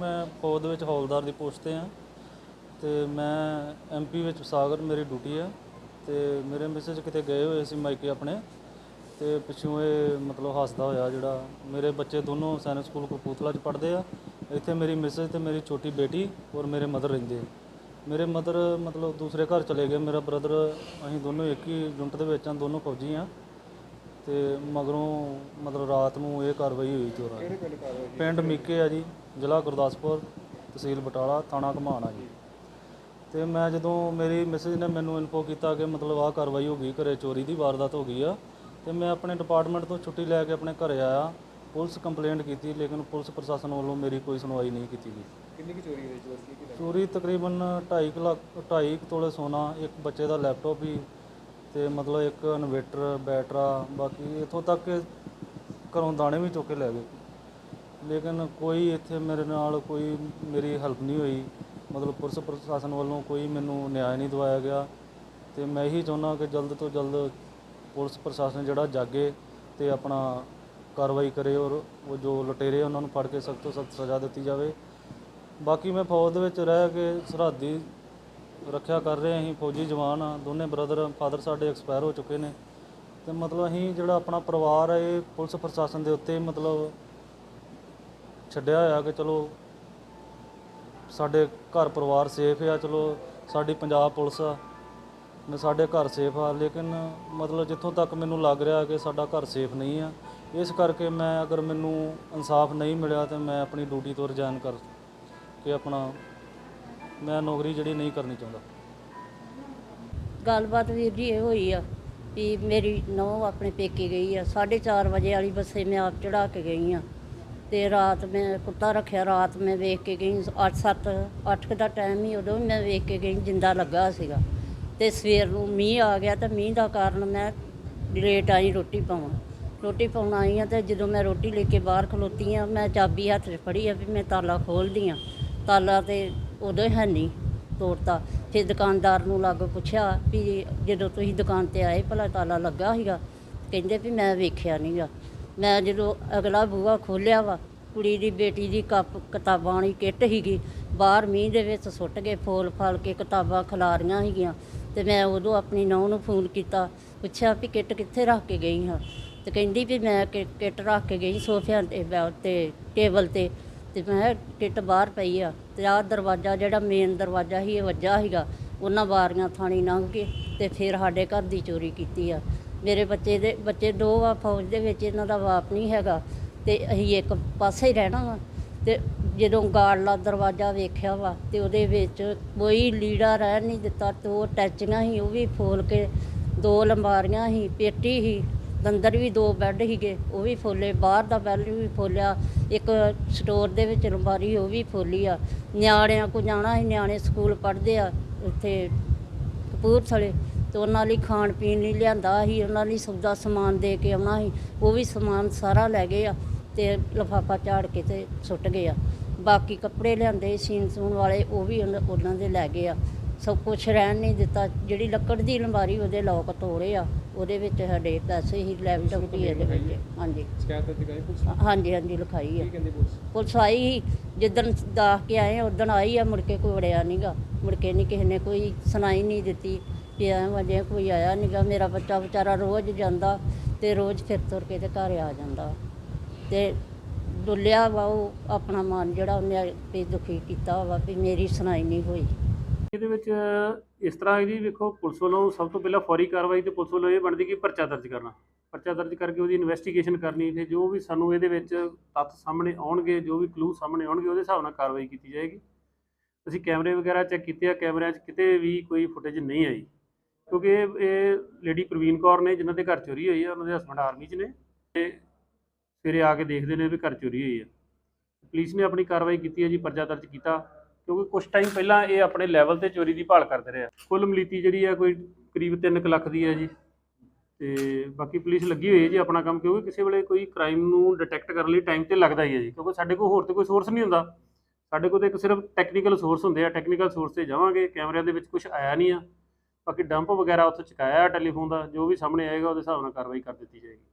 ਮੈਂ ਫੌਜ ਦੇ ਵਿੱਚ ਹੌਲਦਾਰ ਦੀ ਪੋਸਟ ਤੇ ਆ ਤੇ ਮੈਂ ਐਮਪੀ ਵਿੱਚ ਸਾਗਰ ਮੇਰੀ ਡਿਊਟੀ ਆ ਤੇ ਮੇਰੇ ਮੈਸੇਜ ਕਿਤੇ ਗਏ ਹੋਏ ਸੀ ਮਾਈਕੇ ਆਪਣੇ ਤੇ ਪਿੱਛੋਂ ਇਹ ਮਤਲਬ ਹੱਸਦਾ ਹੋਇਆ ਜਿਹੜਾ ਮੇਰੇ ਬੱਚੇ ਦੋਨੋਂ ਸੈਨਿਕ ਸਕੂਲ ਕਪੂਰਥਲਾ 'ਚ ਪੜ੍ਹਦੇ ਆ, ਇੱਥੇ ਮੇਰੀ ਮਿਸੇਜ ਤੇ ਮੇਰੀ ਛੋਟੀ ਬੇਟੀ ਔਰ ਮੇਰੇ ਮਦਰ ਰਹਿੰਦੇ ਆ। ਮੇਰੇ ਮਦਰ ਮਤਲਬ ਦੂਸਰੇ ਘਰ ਚਲੇ ਗਏ, ਮੇਰਾ ਬ੍ਰਦਰ, ਅਸੀਂ ਦੋਨੋਂ ਇੱਕ ਹੀ ਯੂਨਿਟ ਦੇ ਵਿੱਚ ਆ ਦੋਨੋਂ ਫੌਜੀ ਆ ਤੇ ਮਗਰੋਂ ਮਤਲਬ ਰਾਤ ਨੂੰ ਇਹ ਕਾਰਵਾਈ ਹੋਈ ਚੋਰਾਂ ਦੀ। ਪਿੰਡ ਕਾਰਵਾਈ ਪਿੰਡ ਮੀਕੇ ਆ ਜੀ ਜ਼ਿਲ੍ਹਾ ਗੁਰਦਾਸਪੁਰ ਤਹਿਸੀਲ ਬਟਾਲਾ ਥਾਣਾ ਘਮਾਣ ਆ ਜੀ। ਤੇ ਮੈਂ ਜਦੋਂ ਮੇਰੀ ਮੈਸੇਜ ਨੇ ਮੈਨੂੰ ਇਨਫੋ ਕੀਤਾ ਕਿ ਮਤਲਬ ਆਹ ਕਾਰਵਾਈ ਹੋ ਗਈ ਘਰੇ ਚੋਰੀ ਦੀ ਵਾਰਦਾਤ ਹੋ ਗਈ ਆ ਤੇ ਮੈਂ ਆਪਣੇ ਡਿਪਾਰਟਮੈਂਟ ਤੋਂ ਛੁੱਟੀ ਲੈ ਕੇ ਆਪਣੇ ਘਰੇ ਆਇਆ ਪੁਲਿਸ ਕੰਪਲੇਂਟ ਕੀਤੀ ਲੇਕਿਨ ਪੁਲਿਸ ਪ੍ਰਸ਼ਾਸਨ ਵੱਲੋਂ ਮੇਰੀ ਕੋਈ ਸੁਣਵਾਈ ਨਹੀਂ ਕੀਤੀ ਗਈ। ਕਿੰਨੀ ਕੀ ਚੋਰੀ ਹੋਈ? ਚੋਰ ਕੀ ਕੀ ਚੋਰੀ ਤਕਰੀਬਨ 2.5 ਲੱਖ 2.5 ਤੋਲੇ ਸੋਨਾ ਇੱਕ ਬੱਚੇ ਦਾ ਲੈਪਟਾਪ ਵੀ ਤੇ ਮਤਲਬ ਇੱਕ ਇਨਵੇਟਰ, ਬੈਟਰਾ, ਬਾਕੀ ਇਥੋਂ ਤੱਕ ਕਿ ਘਰੋਂ ਦਾਣੇ ਵੀ ਚੁੱਕ ਕੇ ਲੈ ਗਏ। ਲੇਕਿਨ ਕੋਈ ਇੱਥੇ ਮੇਰੇ ਨਾਲ ਕੋਈ ਮੇਰੀ ਹੈਲਪ ਨਹੀਂ ਹੋਈ। ਮਤਲਬ ਪੁਲਿਸ ਪ੍ਰਸ਼ਾਸਨ ਵੱਲੋਂ ਕੋਈ ਮੈਨੂੰ ਨਿਆਂ ਨਹੀਂ ਦਵਾਇਆ ਗਿਆ। ਤੇ ਮੈਂ ਇਹੀ ਚਾਹੁੰਦਾ ਕਿ ਜਲਦ ਤੋਂ ਜਲਦ ਪੁਲਿਸ ਪ੍ਰਸ਼ਾਸਨ ਜਿਹੜਾ ਜਾਗੇ ਤੇ ਆਪਣਾ ਕਾਰਵਾਈ ਕਰੇ ਔਰ ਉਹ ਜੋ ਲੁਟੇਰੇ ਉਹਨਾਂ ਨੂੰ ਫੜ ਕੇ ਸਖਤ ਤੋਂ ਸਖਤ ਸਜ਼ਾ ਦਿੱਤੀ ਜਾਵੇ। ਬਾਕੀ ਮੈਂ ਫੌਜ ਦੇ ਵਿੱਚ ਰਹਿ ਕੇ ਸਰਹੱਦੀ ਰੱਖਿਆ ਕਰ ਰਹੇ ਅਸੀਂ, ਫੌਜੀ ਜਵਾਨ ਆ, ਦੋਨੇ ਬ੍ਰਦਰ, ਫਾਦਰ ਸਾਡੇ ਐਕਸਪਾਇਰ ਹੋ ਚੁੱਕੇ ਨੇ। ਤੇ ਮਤਲਬ ਅਸੀਂ ਜਿਹੜਾ ਆਪਣਾ ਪਰਿਵਾਰ ਹੈ ਇਹ ਪੁਲਿਸ ਪ੍ਰਸ਼ਾਸਨ ਦੇ ਉੱਤੇ ਮਤਲਬ ਛੱਡਿਆ ਹੋਇਆ ਕਿ ਚਲੋ ਸਾਡੇ ਘਰ ਪਰਿਵਾਰ ਸੇਫ ਆ, ਚਲੋ ਸਾਡੀ ਪੰਜਾਬ ਪੁਲਿਸ ਆ, ਨੇ ਸਾਡੇ ਘਰ ਸੇਫ ਆ। ਲੇਕਿਨ ਮਤਲਬ ਜਿੱਥੋਂ ਤੱਕ ਮੈਨੂੰ ਲੱਗ ਰਿਹਾ ਕਿ ਸਾਡਾ ਘਰ ਸੇਫ ਨਹੀਂ ਆ, ਇਸ ਕਰਕੇ ਮੈਂ ਅਗਰ ਮੈਨੂੰ ਇਨਸਾਫ ਨਹੀਂ ਮਿਲਿਆ, ਤੇ ਮੈਂ ਆਪਣੀ ਡਿਊਟੀ ਤੋਂ ਰਿਜ਼ਾਈਨ ਕਰ, ਕੇ ਆਪਣਾ ਮੈਂ ਨੌਕਰੀ ਜਿਹੜੀ ਨਹੀਂ ਕਰਨੀ ਚਾਹੁੰਦਾ। ਗੱਲਬਾਤ ਵੀਰ ਜੀ ਇਹ ਹੋਈ ਆ ਵੀ ਮੇਰੀ ਨੌਂ ਆਪਣੇ ਪੇਕੇ ਗਈ ਆ। 4:30 ਵਜੇ ਵਾਲੀ ਬੱਸੇ ਮੈਂ ਆਪ ਚੜਾ ਕੇ ਗਈ ਆ। ਤੇ ਰਾਤ ਮੈਂ ਕੁੱਤਾ ਰੱਖਿਆ, ਰਾਤ ਮੈਂ ਵੇਖ ਕੇ ਗਈ। 8 7 8 ਦਾ ਟਾਈਮ ਹੀ ਉਦੋਂ ਵੀ ਮੈਂ ਵੇਖ ਕੇ ਗਈ, ਜਿੰਦਾ ਲੱਗਾ ਸੀਗਾ। ਤੇ ਸਵੇਰ ਨੂੰ ਮੀਂਹ ਆ ਗਿਆ ਤਾਂ ਮੀਂਹ ਦਾ ਕਾਰਨ ਮੈਂ ਲੇਟ ਆਈ ਰੋਟੀ ਪਾਉਣ। ਰੋਟੀ ਪਾਉਣ ਆਈ ਆ ਤੇ ਜਦੋਂ ਮੈਂ ਰੋਟੀ ਲੈ ਕੇ ਬਾਹਰ ਖਲੋਤੀ ਆ, ਮੈਂ ਚਾਬੀ ਹੱਥ 'ਚ ਫੜੀ ਆ ਵੀ ਮੈਂ ਤਾਲਾ ਖੋਲਦੀ ਆ। ਤਾਲਾ ਤੇ ਉਦੋਂ ਹੀ ਹੈ ਨਹੀਂ ਤੋੜਤਾ। ਫਿਰ ਦੁਕਾਨਦਾਰ ਨੂੰ ਲੱਗ ਪੁੱਛਿਆ ਵੀ ਜਦੋਂ ਤੁਸੀਂ ਦੁਕਾਨ ਤੇ ਆਏ, ਭਲਾ ਤਾਲਾ ਲੱਗਾ ਸੀਗਾ? ਕਹਿੰਦੇ ਵੀ ਮੈਂ ਵੇਖਿਆ ਨਹੀਂਗਾ ਮੈਂ ਜਦੋਂ ਅਗਲਾ ਬੂਹਾ ਖੋਲਿਆ ਵਾ, ਕੁੜੀ ਦੀ ਬੇਟੀ ਦੀ ਕੱਪ ਕਿਤਾਬਾਂ ਵਾਲੀ ਕਿੱਟ ਸੀਗੀ, ਬਾਹਰ ਮੀਂਹ ਦੇ ਵਿੱਚ ਸੁੱਟ ਕੇ ਫੋਲ ਫਾਲ ਕੇ ਕਿਤਾਬਾਂ ਖਿਲਾਰੀਆਂ ਸੀਗੀਆਂ। ਤੇ ਮੈਂ ਉਦੋਂ ਆਪਣੀ ਨੌਂ ਨੂੰ ਫੋਨ ਕੀਤਾ, ਪੁੱਛਿਆ ਵੀ ਕਿੱਟ ਕਿੱਥੇ ਰੱਖ ਕੇ ਗਈ ਹਾਂ? ਤੇ ਕਹਿੰਦੀ ਵੀ ਮੈਂ ਕਿ- ਕਿੱਟ ਰੱਖ ਕੇ ਗਈ ਸੋਫਿਆਂ ਤੇ ਬੈ- ਤੇ, ਟੇਬਲ ਤੇ। ਤੇ ਮੈਂ ਟਿੱਟ ਬਾਹਰ ਪਈ ਆ ਤੇ ਆਹ ਦਰਵਾਜ਼ਾ ਜਿਹੜਾ ਮੇਨ ਦਰਵਾਜ਼ਾ ਸੀ, ਇਹ ਵੱਜਾ ਸੀਗਾ, ਉਹਨਾਂ ਵਾਰੀਆਂ ਥਾਣੀ ਲੰਘ ਕੇ ਤੇ ਫਿਰ ਸਾਡੇ ਘਰ ਦੀ ਚੋਰੀ ਕੀਤੀ ਆ। ਮੇਰੇ ਬੱਚੇ ਦੇ, ਬੱਚੇ ਦੋ ਆ, ਫੌਜ ਦੇ ਵਿੱਚ ਇਹਨਾਂ ਦਾ ਬਾਪ ਨਹੀਂ ਹੈਗਾ ਤੇ ਅਸੀਂ ਇੱਕ ਪਾਸੇ ਹੀ ਰਹਿਣਾ ਵਾ ਤੇ ਜਦੋਂ ਗਾੜਲਾ ਦਰਵਾਜ਼ਾ ਵੇਖਿਆ ਵਾ ਤੇ ਉਹਦੇ ਵਿੱਚ ਕੋਈ ਲੀੜਾ ਰਹਿ ਨਹੀਂ ਦਿੱਤਾ ਤੇ ਉਹ ਟੈਚੀਆਂ ਸੀ, ਉਹ ਵੀ ਫੋਲ ਕੇ ਦੋ ਲੰਬਾਰੀਆਂ ਸੀ, ਪੇਟੀ ਸੀ ਅੰਦਰ ਵੀ ਦੋ ਬੈੱਡ ਸੀਗੇ, ਉਹ ਵੀ ਫੋਲੇ, ਬਾਹਰ ਦਾ ਬੈੱਡ ਵੀ ਫੋਲਿਆ, ਇੱਕ ਸਟੋਰ ਦੇ ਵਿੱਚ ਲੰਬਾਰੀ ਉਹ ਵੀ ਫੋਲੀ ਆ। ਨਿਆਣਿਆਂ ਕੋ ਜਾਣਾ ਸੀ, ਨਿਆਣੇ ਸਕੂਲ ਪੜ੍ਹਦੇ ਆ, ਉੱਥੇ ਕਪੂਰਥਲੇ, ਤੇ ਉਹਨਾਂ ਲਈ ਖਾਣ ਪੀਣ ਲਈ ਲਿਆਂਦਾ ਸੀ, ਉਹਨਾਂ ਲਈ ਸੌਦਾ ਸਮਾਨ ਦੇ ਕੇ ਆਉਣਾ ਸੀ, ਉਹ ਵੀ ਸਮਾਨ ਸਾਰਾ ਲੈ ਗਏ ਆ, ਤੇ ਲਫਾਫਾ ਝਾੜ ਕੇ ਤੇ ਸੁੱਟ ਗਏ ਆ। ਬਾਕੀ ਕੱਪੜੇ ਲਿਆਂਦੇ ਸੀਨ ਸੂਣ ਵਾਲੇ, ਉਹ ਵੀ ਉਹਨਾਂ ਉਹਨਾਂ ਦੇ ਲੈ ਗਏ ਆ। ਸਭ ਕੁਝ ਰਹਿਣ ਨਹੀਂ ਦਿੱਤਾ, ਜਿਹੜੀ ਲੱਕੜ ਦੀ ਲੰਬਾਰੀ ਉਹਦੇ ਲੋਕ ਤੋੜੇ ਆ। ਉਹਦੇ ਵਿੱਚ ਸਾਡੇ ਪੈਸੇ ਹੀ ਇਹਦੇ ਵਿੱਚ। ਹਾਂਜੀ। ਸ਼ਿਕਾਇਤ ਦਿੱਤੀ ਗਈ ਪੁਲਿਸ ਨੂੰ? ਹਾਂਜੀ ਹਾਂਜੀ ਲਿਖਾਈ ਆ ਕੀ ਕਹਿੰਦੀ ਪੁਲਿਸ? ਪੁਲਿਸ ਆਈ ਸੀ, ਜਿੱਦਣ ਦਾਖ ਕੇ ਆਏ ਉਦੋਂ ਆਈ ਆ ਮੁੜ ਕੇ ਕੋਈ ਵੜਿਆ ਨਹੀਂਗਾ ਮੁੜ ਕੇ ਨਹੀਂ ਕਿਸੇ ਨੇ ਕੋਈ ਸੁਣਾਈ ਨਹੀਂ ਦਿੱਤੀ ਵੀ ਐ ਵਜੇ ਕੋਈ ਆਇਆ ਨਹੀਂਗਾ ਮੇਰਾ ਬੱਚਾ ਵਿਚਾਰਾ ਰੋਜ਼ ਜਾਂਦਾ ਤੇ ਰੋਜ਼ ਫਿਰ ਤੁਰ ਕੇ ਤੇ ਘਰ ਆ ਜਾਂਦਾ। ਤੇ ਡੁੱਲਿਆ ਵਾ ਉਹ ਆਪਣਾ ਮਨ ਜਿਹੜਾ ਉਹਨੇ ਵੀ ਦੁਖੀ ਕੀਤਾ ਵਾ ਵੀ ਮੇਰੀ ਸੁਣਾਈ ਨਹੀਂ ਹੋਈ। ਇਹਦੇ ਵਿੱਚ ਇਸ ਤਰ੍ਹਾਂ ਹੈ ਜੀ, ਵੇਖੋ, ਪੁਲਿਸ ਵੱਲੋਂ ਸਭ ਤੋਂ ਪਹਿਲਾਂ ਫੌਰੀ ਕਾਰਵਾਈ ਤੇ ਪੁਲਿਸ ਵੱਲੋਂ ਇਹ ਬਣਦੀ ਕਿ ਪਰਚਾ ਦਰਜ ਕਰਨਾ। ਪਰਚਾ ਦਰਜ ਕਰਕੇ ਉਹਦੀ ਇਨਵੈਸਟੀਗੇਸ਼ਨ ਕਰਨੀ ਤੇ ਜੋ ਵੀ ਸਾਨੂੰ ਇਹਦੇ ਵਿੱਚ ਤੱਥ ਸਾਹਮਣੇ ਆਉਣਗੇ, ਜੋ ਵੀ ਕਲੂ ਸਾਹਮਣੇ ਆਉਣਗੇ, ਉਹਦੇ ਹਿਸਾਬ ਨਾਲ ਕਾਰਵਾਈ ਕੀਤੀ ਜਾਏਗੀ। ਅਸੀਂ ਕੈਮਰੇ ਵਗੈਰਾ ਚੈੱਕ ਕੀਤੇ ਆ, ਕੈਮਰਿਆਂ 'ਚ ਕਿਤੇ ਵੀ ਕੋਈ ਫੁਟੇਜ ਨਹੀਂ ਆਈ। ਕਿਉਂਕਿ ਇਹ ਇਹ ਲੇਡੀ ਪ੍ਰਵੀਨ ਕੌਰ ਨੇ, ਜਿਨ੍ਹਾਂ ਦੇ ਘਰ ਚੋਰੀ ਹੋਈ ਆ, ਉਹਨਾਂ ਦੇ ਹਸਬੰਡ ਆਰਮੀ 'ਚ ਨੇ ਤੇ ਸਵੇਰੇ ਆ ਕੇ ਦੇਖਦੇ ਨੇ ਵੀ ਘਰ ਚੋਰੀ ਹੋਈ ਆ। ਪੁਲਿਸ ਨੇ ਆਪਣੀ ਕਾਰਵਾਈ ਕੀਤੀ ਹੈ ਜੀ, ਪਰਚਾ ਦਰਜ ਕੀਤਾ। ਕਿਉਂਕਿ ਕੁਝ ਟਾਈਮ ਪਹਿਲਾਂ ਇਹ ਆਪਣੇ ਲੈਵਲ ਤੇ ਚੋਰੀ ਦੀ ਭਾਲ ਕਰਦੇ ਰਹੇ ਆ। ਕੁੱਲ ਮਲੀਤੀ ਜਿਹੜੀ ਆ ਕੋਈ ਕਰੀਬ 3 ਲੱਖ ਦੀ ਹੈ ਜੀ। ਤੇ ਬਾਕੀ ਪੁਲਿਸ ਲੱਗੀ ਹੋਈ ਹੈ ਜੀ ਆਪਣਾ ਕੰਮ, ਕਿਉਂਕਿ ਕਿਸੇ ਵੇਲੇ ਕੋਈ ਕ੍ਰਾਈਮ ਨੂੰ ਡਿਟੈਕਟ ਕਰਨ ਲਈ ਟਾਈਮ ਤੇ ਲੱਗਦਾ ਹੀ ਹੈ ਜੀ। ਕਿਉਂਕਿ ਸਾਡੇ ਕੋਲ ਹੋਰ ਤੇ ਕੋਈ ਸੋਰਸ ਨਹੀਂ ਹੁੰਦਾ। ਸਾਡੇ ਕੋਲ ਤਾਂ ਇੱਕ ਸਿਰਫ ਟੈਕਨੀਕਲ ਸੋਰਸ ਹੁੰਦੇ ਆ। ਟੈਕਨੀਕਲ ਸੋਰਸ ਤੇ ਜਾਵਾਂਗੇ ਕੈਮਰਿਆਂ ਦੇ ਵਿੱਚ ਕੁਝ ਆਇਆ ਨਹੀਂ ਆ। ਬਾਕੀ ਡੰਪ ਵਗੈਰਾ ਉੱਥੇ ਚੁਕਾਇਆ ਟੈਲੀਫੋਨ ਦਾ, ਜੋ ਵੀ ਸਾਹਮਣੇ ਆਏਗਾ ਉਹਦੇ ਹਿਸਾਬ ਨਾਲ ਕਾਰਵਾਈ ਕਰ ਦਿੱਤੀ ਜਾਏਗੀ।